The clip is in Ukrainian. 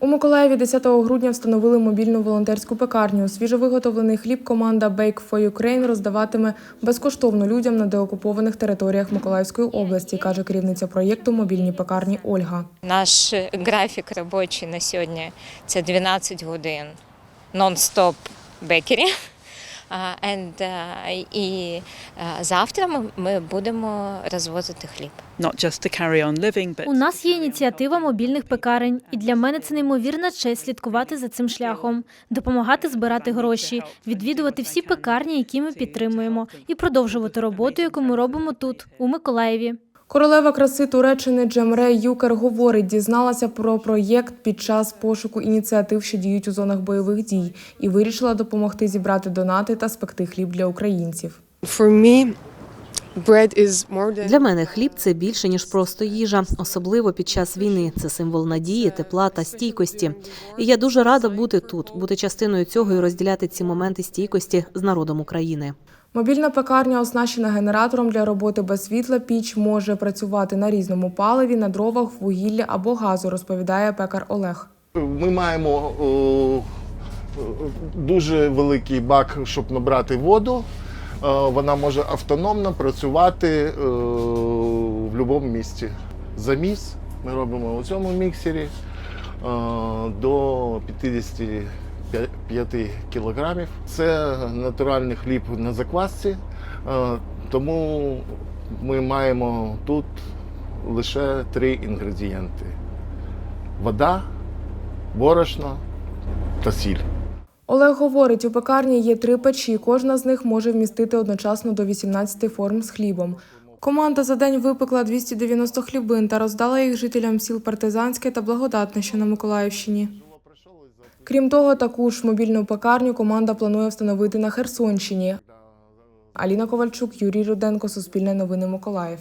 У Миколаєві 10 грудня встановили мобільну волонтерську пекарню. Свіжовиготовлений хліб команда Bake for Ukraine роздаватиме безкоштовно людям на деокупованих територіях Миколаївської області, каже керівниця проєкту мобільні пекарні Ольга. Наш графік робочий на сьогодні це 12 годин нон-стоп бекері. And, е, і е, завтра ми, ми будемо розвозити хліб. not just to carry on living, but У нас є ініціатива мобільних пекарень, і для мене це неймовірна честь слідкувати за цим шляхом, допомагати збирати гроші, відвідувати всі пекарні, які ми підтримуємо, і продовжувати роботу, яку ми робимо тут, у Миколаєві. Королева краси Туреччини Джемре Юкер говорить, дізналася про проєкт під час пошуку ініціатив, що діють у зонах бойових дій, і вирішила допомогти зібрати донати та спекти хліб для українців. Для мене хліб це більше ніж просто їжа, особливо під час війни. Це символ надії, тепла та стійкості. І я дуже рада бути тут, бути частиною цього і розділяти ці моменти стійкості з народом України. Мобільна пекарня, оснащена генератором для роботи без світла, піч може працювати на різному паливі, на дровах, вугіллі або газу, розповідає пекар Олег. Ми маємо о, дуже великий бак, щоб набрати воду. Е, Вона може автономно працювати е, в будь-якому місці. Заміс ми робимо у цьому міксері е, до 55 кілограмів. Це натуральний хліб на заквасці, е, тому ми маємо тут лише три інгредієнти: вода, борошно та сіль. Олег говорить, у пекарні є три печі, кожна з них може вмістити одночасно до 18 форм з хлібом. Команда за день випекла 290 хлібин та роздала їх жителям сіл Партизанське та Благодатне, що на Миколаївщині. Крім того, таку ж мобільну пекарню команда планує встановити на Херсонщині. Аліна Ковальчук, Юрій Руденко, Суспільне новини Миколаїв.